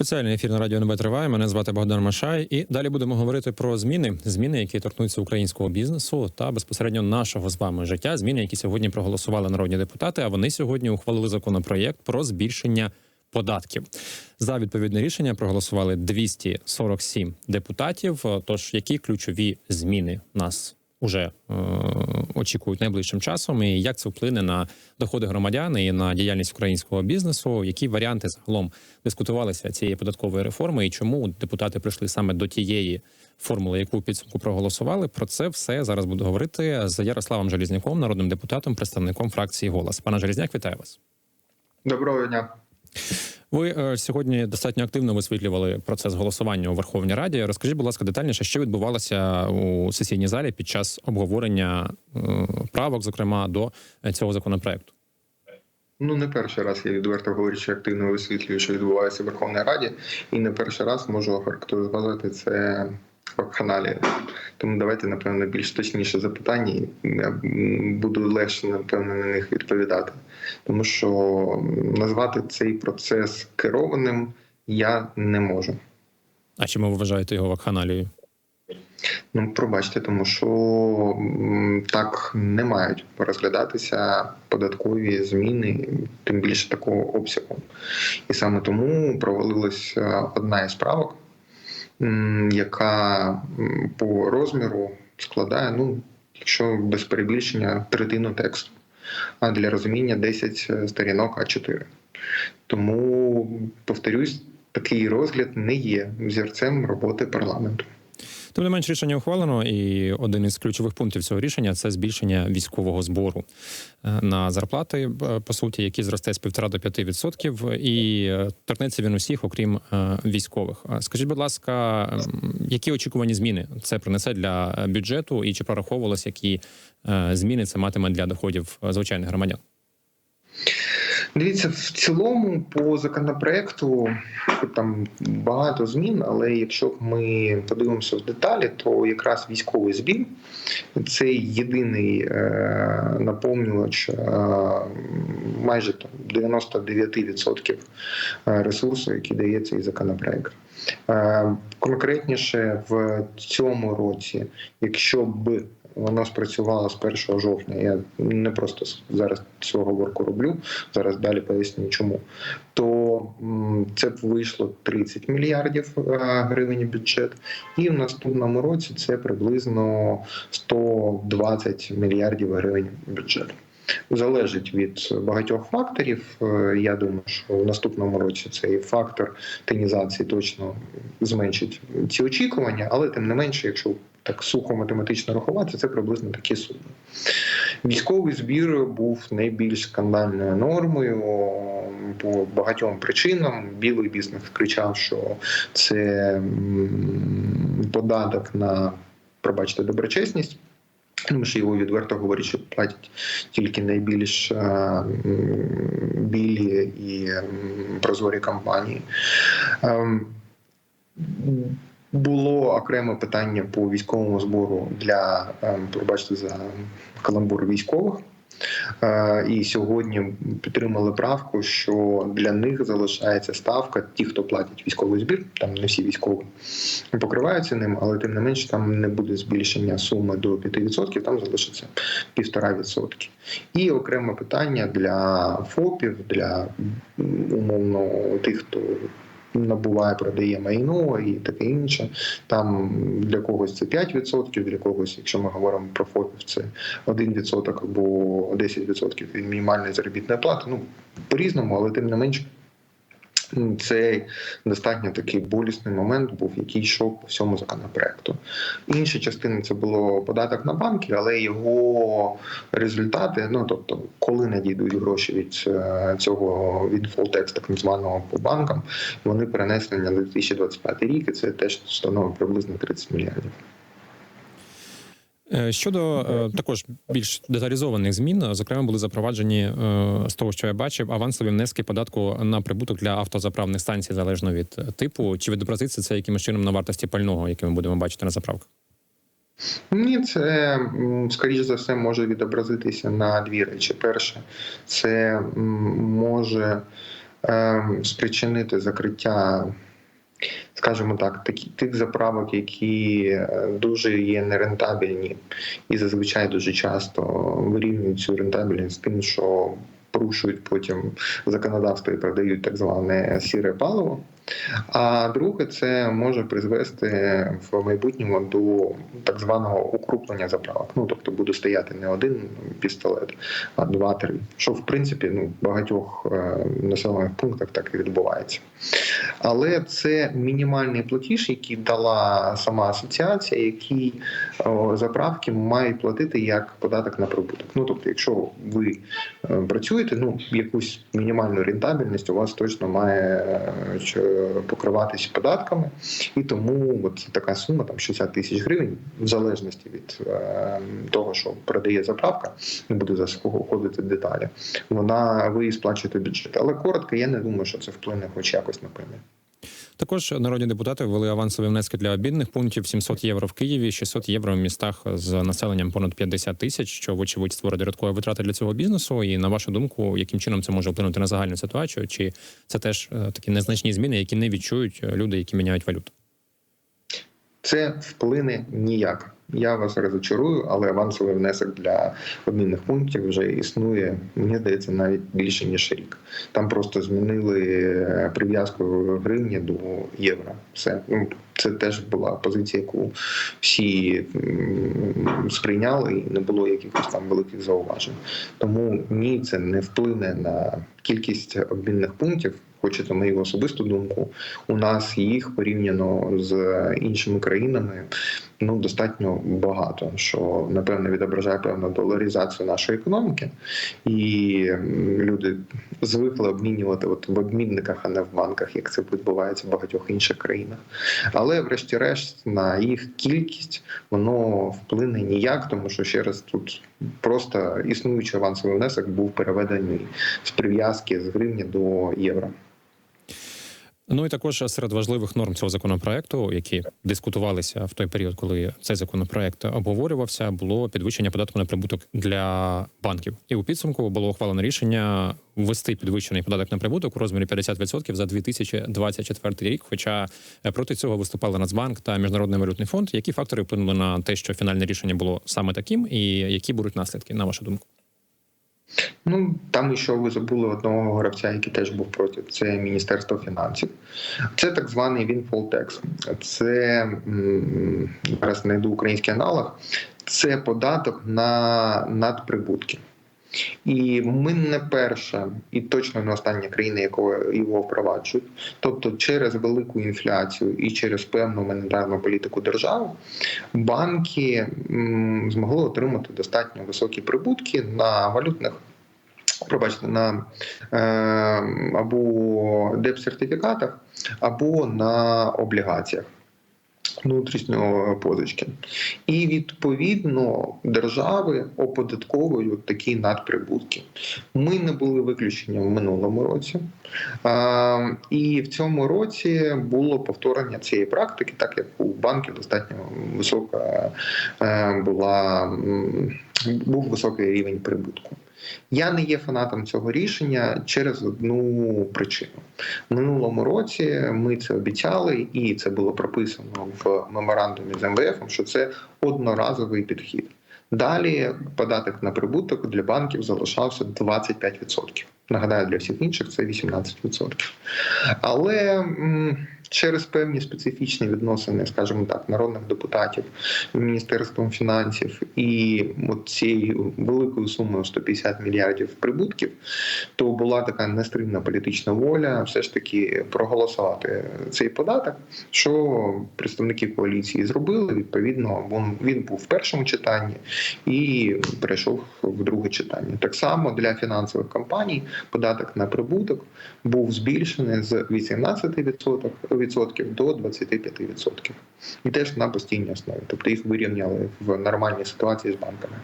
Спеціальний ефір на радіо НБ триває. Мене звати Богдан Машай. І далі будемо говорити про зміни, зміни, які торкнуться українського бізнесу та безпосередньо нашого з вами життя. Зміни, які сьогодні проголосували народні депутати. А вони сьогодні ухвалили законопроєкт про збільшення податків. За відповідне рішення проголосували 247 депутатів. Тож які ключові зміни нас уже е, очікують найближчим часом, і як це вплине на доходи громадян і на діяльність українського бізнесу? Які варіанти загалом дискутувалися цієї податкової реформи, і чому депутати прийшли саме до тієї формули, яку підсумку проголосували? Про це все зараз буду говорити з Ярославом Желізняком, народним депутатом, представником фракції Голос. Пане Желізняк, вітаю вас. Доброго дня. Ви е, сьогодні достатньо активно висвітлювали процес голосування у Верховній Раді. Розкажіть, будь ласка, детальніше, що відбувалося у сесійній залі під час обговорення е, правок, зокрема до цього законопроекту. Ну, не перший раз я відверто говорю, що активно висвітлюю, що відбувається в Верховній Раді, і не перший раз можу охарактеризувати це каналі. Тому давайте, напевно, більш точніше запитання, я буду легше, напевно, на них відповідати. Тому що назвати цей процес керованим я не можу. А чому ви вважаєте його вакханалією? Ну, пробачте, тому що так не мають розглядатися податкові зміни, тим більше такого обсягу. І саме тому провалилася одна із правок, яка по розміру складає, ну, якщо без перебільшення, третину тексту, а для розуміння 10 сторінок А4. Тому, повторюсь, такий розгляд не є взірцем роботи парламенту. Тим не менш, рішення ухвалено, і один із ключових пунктів цього рішення це збільшення військового збору е, на зарплати, е, по суті, які зросте з 1,5 до 5%, і е, торкнеться він усіх, окрім військових. Скажіть, будь ласка, які очікувані зміни це принесе для бюджету, і чи прораховувалось, які зміни це матиме для доходів звичайних громадян? Дивіться, в цілому по законопроекту там багато змін, але якщо ми подивимося в деталі, то якраз військовий збір це єдиний е, наповнювач е, майже там 99% ресурсу, який дає цей законопроект. Е, конкретніше в цьому році, якщо б воно спрацювала з 1 жовтня. Я не просто зараз цього ворку роблю. Зараз далі поясню, чому. То це б вийшло 30 мільярдів е, гривень бюджет, і в наступному році це приблизно 120 мільярдів гривень бюджет. Залежить від багатьох факторів. Е, я думаю, що в наступному році цей фактор тенізації точно зменшить ці очікування, але тим не менше, якщо так сухо математично рахувати, це приблизно такі суми. Військовий збір був найбільш скандальною нормою по багатьом причинам. Білий бізнес кричав, що це податок на пробачте доброчесність. Тому що його відверто говорять, що платять тільки найбільш білі і прозорі компанії. Ем, було окреме питання по військовому збору для ем, пробачте за каламбур військових. Е, і сьогодні підтримали правку, що для них залишається ставка. Ті, хто платять військовий збір, там не всі військові покриваються ним, але тим не менше там не буде збільшення суми до 5%, там залишиться 1,5%. І окреме питання для ФОПів, для умовно тих, хто набуває, продає майно і таке інше. Там для когось це 5%, для когось, якщо ми говоримо про ФОПів, це 1% або 10% від мінімальної заробітної плати. Ну по-різному, але тим не менш. Це достатньо такий болісний момент, був який йшов по всьому законопроекту. Інша частина це було податок на банки, але його результати, ну тобто, коли надійдуть гроші від е, цього від фолтекс, так званого по банкам, вони перенесені на 2025 рік. і Це теж становить приблизно 30 мільярдів. Е, щодо е, також більш деталізованих змін, зокрема, були запроваджені е, з того, що я бачив, авансові внески податку на прибуток для автозаправних станцій залежно від типу. Чи відобразиться це якимось чином на вартості пального, яке ми будемо бачити на заправках? Ні, це скоріш за все може відобразитися на дві речі. Перше, це може ем, спричинити закриття скажімо так, такі тих заправок, які е, дуже є нерентабельні і зазвичай дуже часто вирівнюють цю рентабельність тим, що порушують потім законодавство і продають так зване сіре паливо. А друге, це може призвести в майбутньому до так званого укрупнення заправок. Ну тобто буде стояти не один пістолет, а два-три. Що в принципі ну в багатьох е, населених пунктах так і відбувається. Але це мінімальний платіж, який дала сама асоціація, який заправки мають платити як податок на прибуток. Ну тобто, якщо ви е, працюєте, ну якусь мінімальну рентабельність у вас точно має е, покриватися податками, і тому от така сума там 60 тисяч гривень, в залежності від е, того, що продає заправка, не буду за входити в деталі. Вона ви сплачуєте бюджет. Але коротко, я не думаю, що це вплине хоч якось на премію. Також народні депутати ввели авансові внески для обідних пунктів 700 євро в Києві, 600 євро в містах з населенням понад 50 тисяч, що вочевидь створить додаткові витрати для цього бізнесу. І на вашу думку, яким чином це може вплинути на загальну ситуацію? Чи це теж е, такі незначні зміни, які не відчують люди, які міняють валюту? Це вплине ніяк. Я вас розочарую, але авансовий внесок для обмінних пунктів вже існує. Мені здається, навіть більше ніж рік. Там просто змінили е, прив'язку гривні до євро. Все ну це теж була позиція, яку всі сприйняли, і не було якихось там великих зауважень. Тому ні, це не вплине на кількість обмінних пунктів. Хочете мою особисту думку, у нас їх порівняно з іншими країнами ну достатньо багато, що напевно відображає певну доларизацію нашої економіки, і люди звикли обмінювати от в обмінниках, а не в банках, як це відбувається в багатьох інших країнах. Але, врешті-решт, на їх кількість воно вплине ніяк, тому що ще раз тут просто існуючий авансовий внесок був переведений з прив'язки з гривні до євро. Ну і також серед важливих норм цього законопроекту, які дискутувалися в той період, коли цей законопроект обговорювався, було підвищення податку на прибуток для банків. І у підсумку було ухвалено рішення ввести підвищений податок на прибуток у розмірі 50% за 2024 рік. Хоча е, проти цього виступали Нацбанк та Міжнародний валютний фонд. Які фактори вплинули на те, що фінальне рішення було саме таким, і які будуть наслідки, на вашу думку? Ну там ще ви забули одного гравця, який теж був проти. Це Міністерство фінансів. Це так званий tax. Це зараз знайду український аналог. Це податок на надприбутки. І ми не перша і точно не остання країна, якого його впроваджують. Тобто, через велику інфляцію і через певну монетарну політику держави банки змогли отримати достатньо високі прибутки на валютних. Пробачте, на е, або депсертифікатах, або на облігаціях внутрішнього позички. І відповідно держави оподатковують такі надприбутки. Ми не були виключенням в минулому році. І в цьому році було повторення цієї практики, так як у банків достатньо висока е, була був високий рівень прибутку. Я не є фанатом цього рішення через одну причину. В минулому році ми це обіцяли, і це було прописано в меморандумі з МВФ, що це одноразовий підхід. Далі податок на прибуток для банків залишався 25%. Нагадаю, для всіх інших це 18%. Але через певні специфічні відносини, скажімо так, народних депутатів, Міністерством фінансів і от цією великою сумою 150 мільярдів прибутків, то була така нестримна політична воля все ж таки проголосувати цей податок, що представники коаліції зробили. Відповідно, він, він був в першому читанні і перейшов в друге читання. Так само для фінансових компаній податок на прибуток був збільшений з 18% відсотків до 25%. І теж на постійній основі. Тобто їх вирівняли в нормальній ситуації з банками.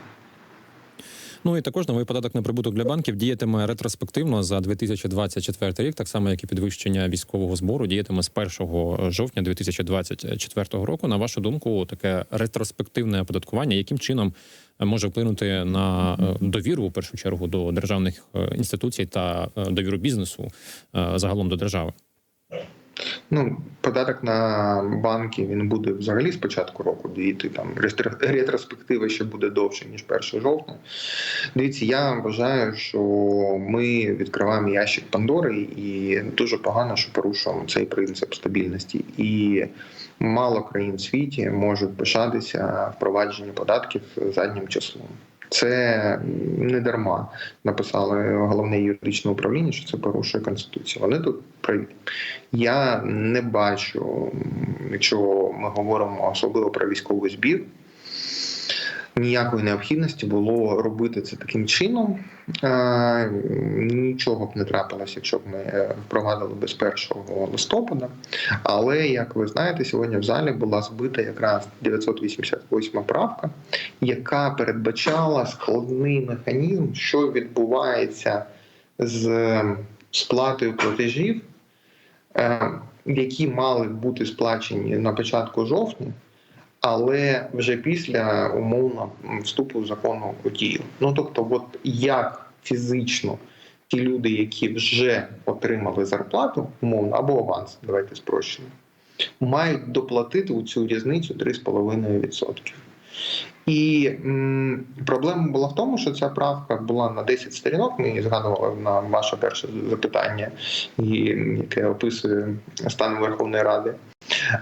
Ну і також новий податок на прибуток для банків діятиме ретроспективно за 2024 рік, так само як і підвищення військового збору діятиме з 1 жовтня 2024 року. На вашу думку, таке ретроспективне оподаткування, яким чином може вплинути на е, довіру у першу чергу до державних е, інституцій та е, довіру бізнесу загалом до держави? Ну, податок на банки він буде взагалі з початку року діяти. Там ретроспектива ще буде довше, ніж 1 жовтня. Дивіться, я вважаю, що ми відкриваємо ящик Пандори, і дуже погано, що порушуємо цей принцип стабільності. І мало країн в світі можуть пишатися впровадженням податків заднім числом. Це не дарма написали головне юридичне управління, що це порушує конституцію. Вони тут праві. Я не бачу, якщо ми говоримо особливо про військовий збір. Ніякої необхідності було робити це таким чином. Е, Нічого б не трапилося, якщо б ми е, впровадили без 1 листопада. Але як ви знаєте, сьогодні в залі була збита якраз 988 правка, яка передбачала складний механізм, що відбувається з сплатою платежів, е, які мали бути сплачені на початку жовтня, але вже після умовно вступу закону у дію. Ну тобто, от як фізично ті люди, які вже отримали зарплату, умовно або аванс, давайте спрощено, мають доплатити у цю різницю 3,5%. І м, проблема була в тому, що ця правка була на 10 сторінок. Ми її згадували на ваше перше запитання, і, яке описує стан Верховної Ради.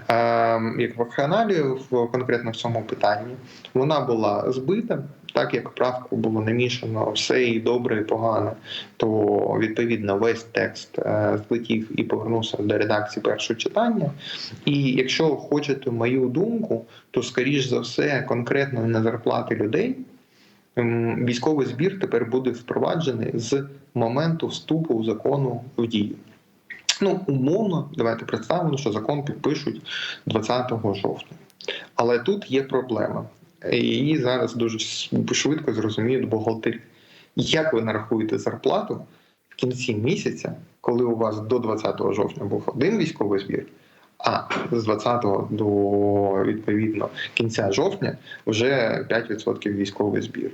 Е, як вакханалії в конкретно в цьому питанні вона була збита, так як правку було намішано все і добре, і погане, то відповідно весь текст е, злетів і повернувся до редакції першого читання. І якщо хочете мою думку, то скоріш за все конкретно на зарплати людей. ем, Військовий збір тепер буде впроваджений з моменту вступу закону в дію. Ну, умовно, давайте представимо, що закон підпишуть 20 жовтня. Але тут є проблема. Її зараз дуже швидко зрозуміють бухгалтері. Як ви нарахуєте зарплату в кінці місяця, коли у вас до 20 жовтня був один військовий збір, а з 20 до відповідно кінця жовтня вже 5% військовий збір.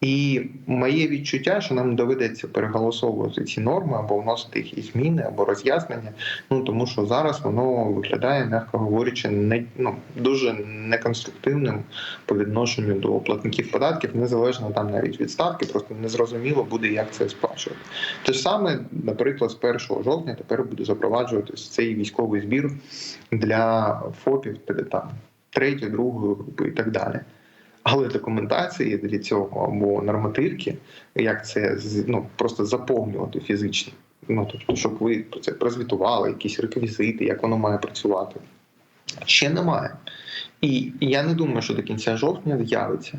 І моє відчуття, що нам доведеться переголосовувати ці норми або вносити якісь зміни, або роз'яснення. Ну тому що зараз воно виглядає, м'яко говорячи, не ну дуже неконструктивним по відношенню до платників податків, незалежно там навіть від ставки, просто незрозуміло буде, як це сплачувати. Те ж саме, наприклад, з 1 жовтня тепер буде запроваджуватись цей військовий збір для ФОПів, там третьої, другої групи і так далі. Але документації для цього або нормативки, як це ну, просто заповнювати фізично. Ну тобто, щоб ви про це прозвітували, якісь реквізити, як воно має працювати. Ще немає. І я не думаю, що до кінця жовтня з'явиться.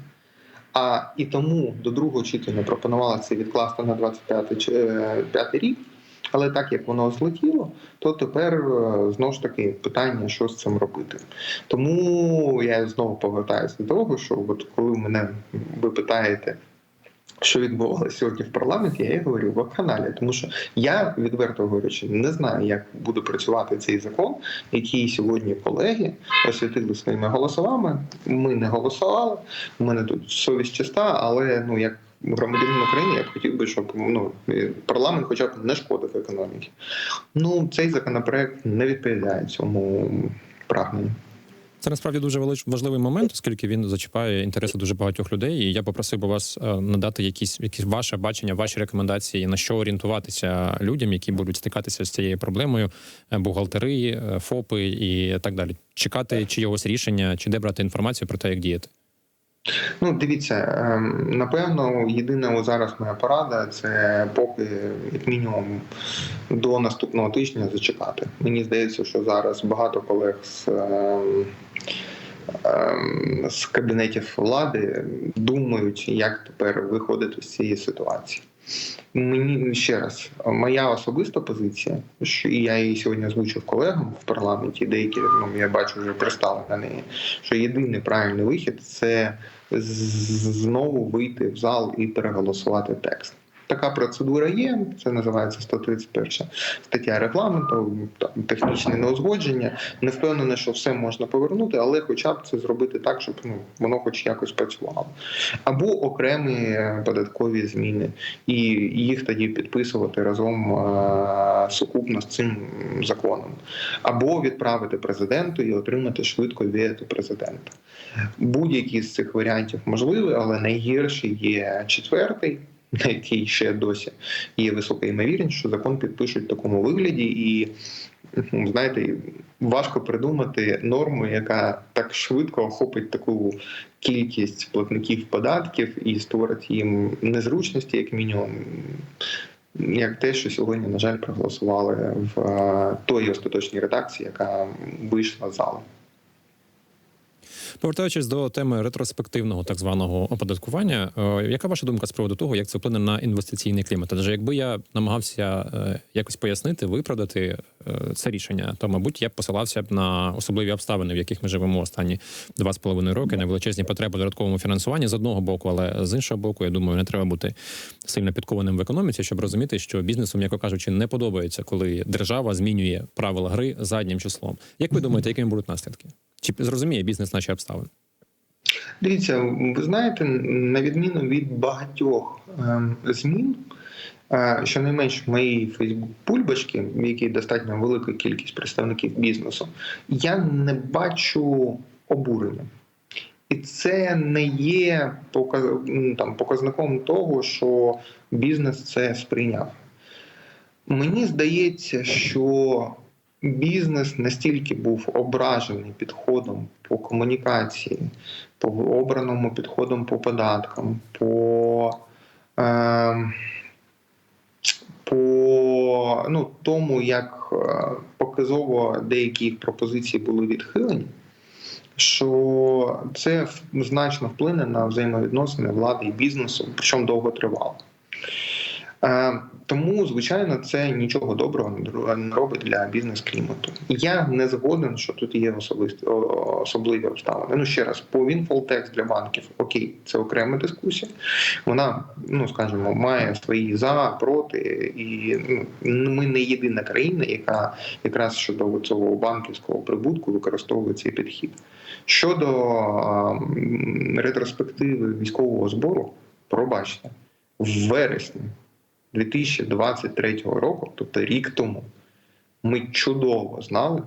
А і тому до другого читання пропонували це відкласти на 25 чи- е, п'ятий рік. Але так як воно злетіло, то тепер е, знову ж таки питання, що з цим робити. Тому я знову повертаюся до того, що от коли мене ви питаєте, що відбувалося сьогодні в парламенті, я і говорю в каналі, тому що я відверто говорячи, не знаю, як буде працювати цей закон, який сьогодні колеги освітили своїми голосами. Ми не голосували. У мене тут совість чиста, але ну як громадянин України, я б хотів би, щоб ну парламент, хоча б не шкодив економіки. Ну цей законопроект не відповідає цьому прагненню. Це насправді дуже важливий момент, оскільки він зачіпає інтереси дуже багатьох людей. І я попросив би вас е, надати якісь, якісь ваше бачення, ваші рекомендації на що орієнтуватися людям, які будуть стикатися з цією проблемою, е, бухгалтери, е, ФОПи і так далі. Чекати чийогось рішення, чи де брати інформацію про те, як діяти. Ну, дивіться, ем, напевно, єдина зараз моя порада це поки як мінімум до наступного тижня зачекати. Мені здається, що зараз багато колег з, ем, ем, з кабінетів влади думають, як тепер виходити з цієї ситуації. Мені ще раз, моя особиста позиція, що і я її сьогодні озвучив колегам в парламенті, деякі ну я бачу вже пристали на неї. Що єдиний правильний вихід це знову вийти в зал і переголосувати текст. Така процедура є, це називається 131 стаття регламенту, там технічне неузгодження. Не впевнений, що все можна повернути, але хоча б це зробити так, щоб ну воно хоч якось працювало. Або окремі податкові зміни, і їх тоді підписувати разом е, сукупно з цим законом, або відправити президенту і отримати швидко вето президента. Будь-які з цих варіантів можливі, але найгірший є четвертий на який ще досі є висока ймовірність, що закон підпишуть в такому вигляді, і ну, знаєте, важко придумати норму, яка так швидко охопить таку кількість платників податків і створить їм незручності, як мінімум. Як те, що сьогодні, на жаль, проголосували в е, той остаточній редакції, яка вийшла з залу. Повертаючись до теми ретроспективного так званого оподаткування, е, яка ваша думка з приводу того, як це вплине на інвестиційний клімат? Адже якби я намагався е, якось пояснити, виправдати це рішення, то мабуть я б посилався б на особливі обставини, в яких ми живемо останні два з половиною роки, на величезні потреби додатковому фінансуванні з одного боку, але з іншого боку, я думаю, не треба бути сильно підкованим в економіці, щоб розуміти, що бізнесу, м'яко кажучи, не подобається, коли держава змінює правила гри заднім числом. Як ви думаєте, якими будуть наслідки? Чи зрозуміє бізнес наші обставини? Дивіться, ви знаєте, на відміну від багатьох ем, змін, е, щонайменш в моїй Фейсбук-пульбочці, в якій достатньо велика кількість представників бізнесу, я не бачу обурення. І це не є показ- там, показником того, що бізнес це сприйняв. Мені здається, що бізнес настільки був ображений підходом по комунікації, по обраному підходом по податкам, по, е, по ну, тому, як е, показово деякі їх пропозиції були відхилені, що це значно вплине на взаємовідносини влади і бізнесу, причому довго тривало. Тому, звичайно, це нічого доброго не робить для бізнес-клімату. Я не згоден, що тут є особисті особливі обставини. Ну ще раз, по Вінфолтекс для банків, окей, це окрема дискусія. Вона, ну скажімо, має свої за, проти, і ну, ми не єдина країна, яка якраз щодо цього банківського прибутку використовує цей підхід. Щодо ем, ретроспективи військового збору, пробачте, в вересні 2023 року, тобто рік тому, ми чудово знали,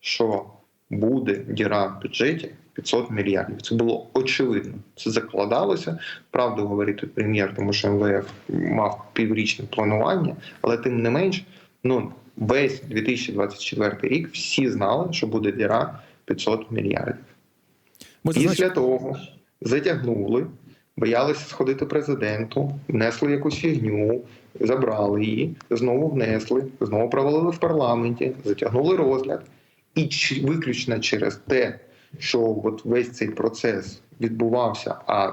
що буде діра в бюджеті 500 мільярдів. Це було очевидно. Це закладалося. Правду говорить тут прем'єр, тому що МВФ мав піврічне планування, але тим не менш, ну весь 2024 рік всі знали, що буде діра 500 мільярдів. Після того затягнули, боялися сходити президенту, внесли якусь фігню, забрали її, знову внесли, знову провалили в парламенті, затягнули розгляд. І ч виключно через те, що от весь цей процес відбувався, а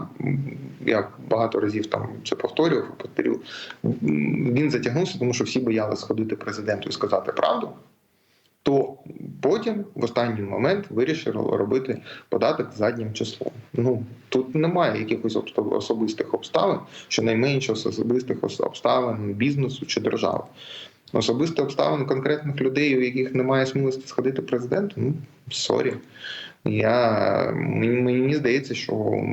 я багато разів там це повторював, повторював, він затягнувся, тому що всі боялися сходити президенту і сказати правду. То потім, в останній момент, вирішили робити податок заднім числом. Ну тут немає якихось особистих обставин, щонайменше особистих ос- обставин бізнесу чи держави. Особисті обставини конкретних людей, у яких немає смілості сходити президенту, ну сорі. Я мені, мені здається, що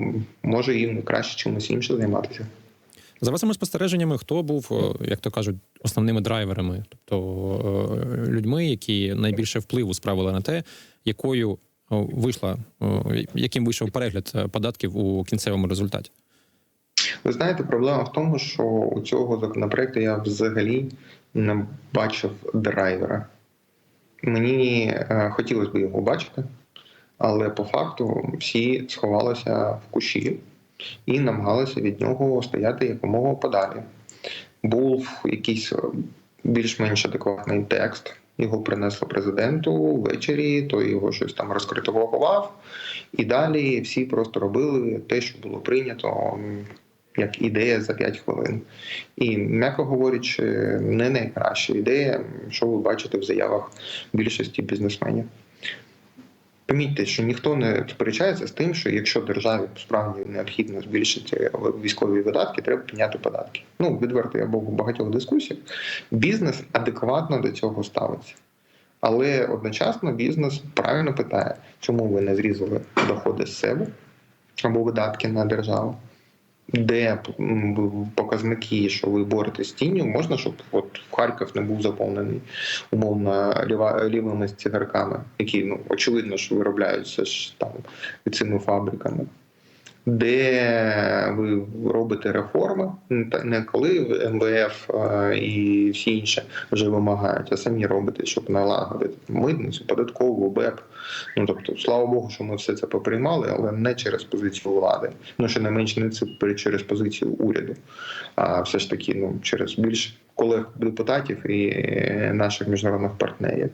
може їм краще чимось іншим займатися. За вашими спостереженнями, хто був, е, як то кажуть, основними драйверами, тобто е, людьми, які найбільше впливу справили на те, якою вийшла, яким вийшов перегляд е, податків у кінцевому результаті. Ви знаєте, проблема в тому, що у цього законопроекту я взагалі не бачив драйвера. Мені е, хотілося б його бачити, але по факту всі сховалися в кущі і намагалися від нього стояти якомога подалі. Був якийсь е, більш-менш адекватний текст. Його принесли президенту ввечері, той його щось там розкритикував, і далі всі просто робили те, що було прийнято як ідея за 5 хвилин. І, м'яко говорячи, не найкраща ідея, що ви бачите в заявах більшості бізнесменів. Помітьте, що ніхто не сперечається з тим, що якщо державі справді необхідно збільшити військові видатки, треба підняти податки. Ну відверто я був у багатьох дискусіях. Бізнес адекватно до цього ставиться. Але одночасно бізнес правильно питає, чому ви не зрізали доходи з себе або видатки на державу, де показники, що ви боретесь з тінню, можна, щоб от Харків не був заповнений умовно лівими цигарками, які ну очевидно, що виробляються ж там цими фабриками. Де ви робите реформи, не коли МВФ і всі інші вже вимагають, а самі робите, щоб налагодити митницю, податкову, БЕП. Ну тобто, слава Богу, що ми все це поприймали, але не через позицію влади. Ну ще не менш не це через позицію уряду, а все ж таки, ну через більш колег депутатів і е, наших міжнародних партнерів.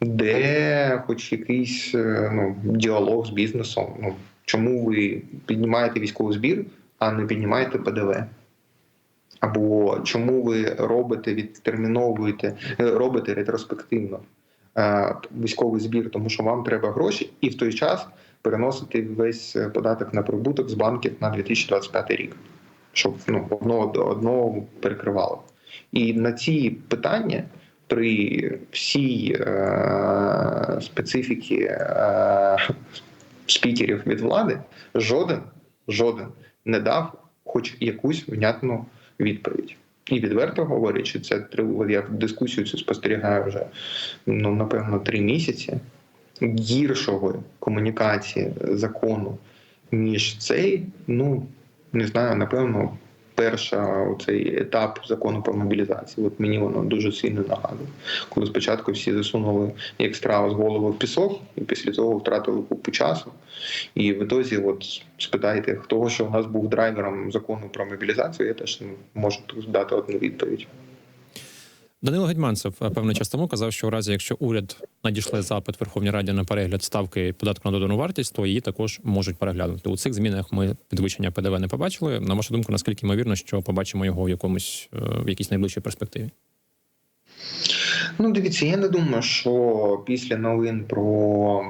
Де хоч якийсь е, ну, діалог з бізнесом. Ну чому ви піднімаєте військовий збір, а не піднімаєте ПДВ? Або чому ви робите, відтерміновуєте, е, робите ретроспективно е, військовий збір, тому що вам треба гроші, і в той час переносити весь е, податок на прибуток з банків на 2025 рік, щоб ну, одного до одного перекривало. І на ці питання при всій е, специфіки е, спікерів від влади жоден, жоден не дав хоч якусь внятну відповідь. І відверто говорячи, це я дискусію цю спостерігаю вже ну напевно три місяці. Гіршої комунікації закону ніж цей, ну не знаю, напевно, перша цей етап закону про мобілізацію. От мені воно дуже сильно нагадує. Коли спочатку всі засунули як страус голову в пісок, і після цього втратили купу часу. І в ітозі, от спитайте, хто що у нас був драйвером закону про мобілізацію, я теж можу дати одну відповідь. Данило Гетьманцев е, певний час тому казав, що у разі, якщо уряд надійшли запит Верховній Раді на перегляд ставки податку на додану вартість, то її також можуть переглянути. У цих змінах ми підвищення ПДВ не побачили. На вашу думку, наскільки ймовірно, що побачимо його в якомусь е, в якійсь найближчій перспективі? Ну, дивіться, я не думаю, що після новин про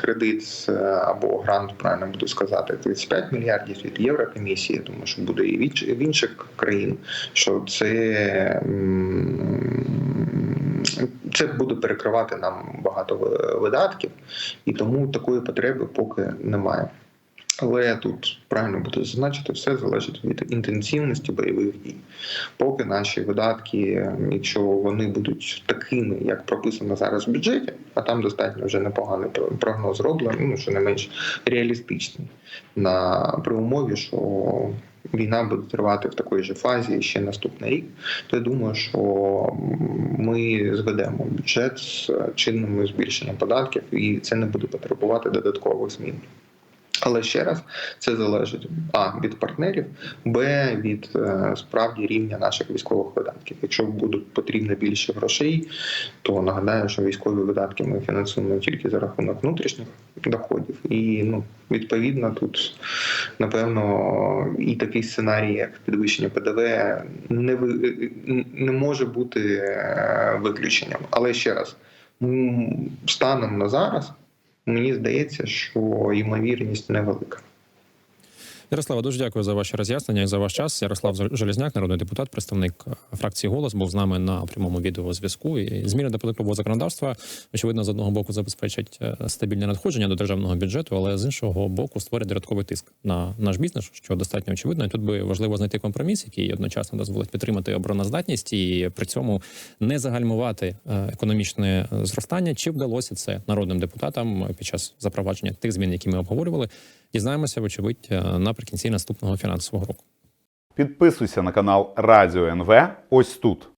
кредит е, або грант, правильно буду сказати, 35 мільярдів від Єврокомісії, я думаю, що буде і в інших країн, що це, це буде перекривати нам багато видатків, і тому такої потреби поки немає. Але тут правильно буде зазначити, все залежить від інтенсивності бойових дій. Поки наші видатки, якщо вони будуть такими, як прописано зараз в бюджеті, а там достатньо вже непоганий про- прогноз зроблений, ну що не менш реалістичний, на при умові, що війна буде тривати в такій же фазі ще наступний рік, то я думаю, що ми зведемо бюджет з чинним збільшенням податків, і це не буде потребувати додаткових змін. Але ще раз це залежить а від партнерів, б від е, справді рівня наших військових видатків. Якщо будуть потрібно більше грошей, то нагадаю, що військові видатки ми фінансуємо тільки за рахунок внутрішніх доходів, і ну відповідно тут напевно і такий сценарій, як підвищення ПДВ, не ви не може бути е, виключенням. Але ще раз, станом на зараз. Мені здається, що ймовірність невелика. Ярослава, дуже дякую за ваші роз'яснення і за ваш час. Ярослав Железняк, народний депутат, представник е, фракції голос, був з нами на прямому відеозв'язку. І зміни до податкового законодавства очевидно з одного боку забезпечать е, стабільне надходження до державного бюджету, але з іншого боку створять додатковий тиск на наш бізнес, що достатньо очевидно. І тут би важливо знайти компроміс, який одночасно дозволить підтримати обороноздатність і при цьому не загальмувати е, економічне зростання. Чи вдалося це народним депутатам під час запровадження тих змін, які ми обговорювали? Дізнаємося, вочевидь, е, наприкінці наступного фінансового року. Підписуйся на канал Радіо НВ ось тут.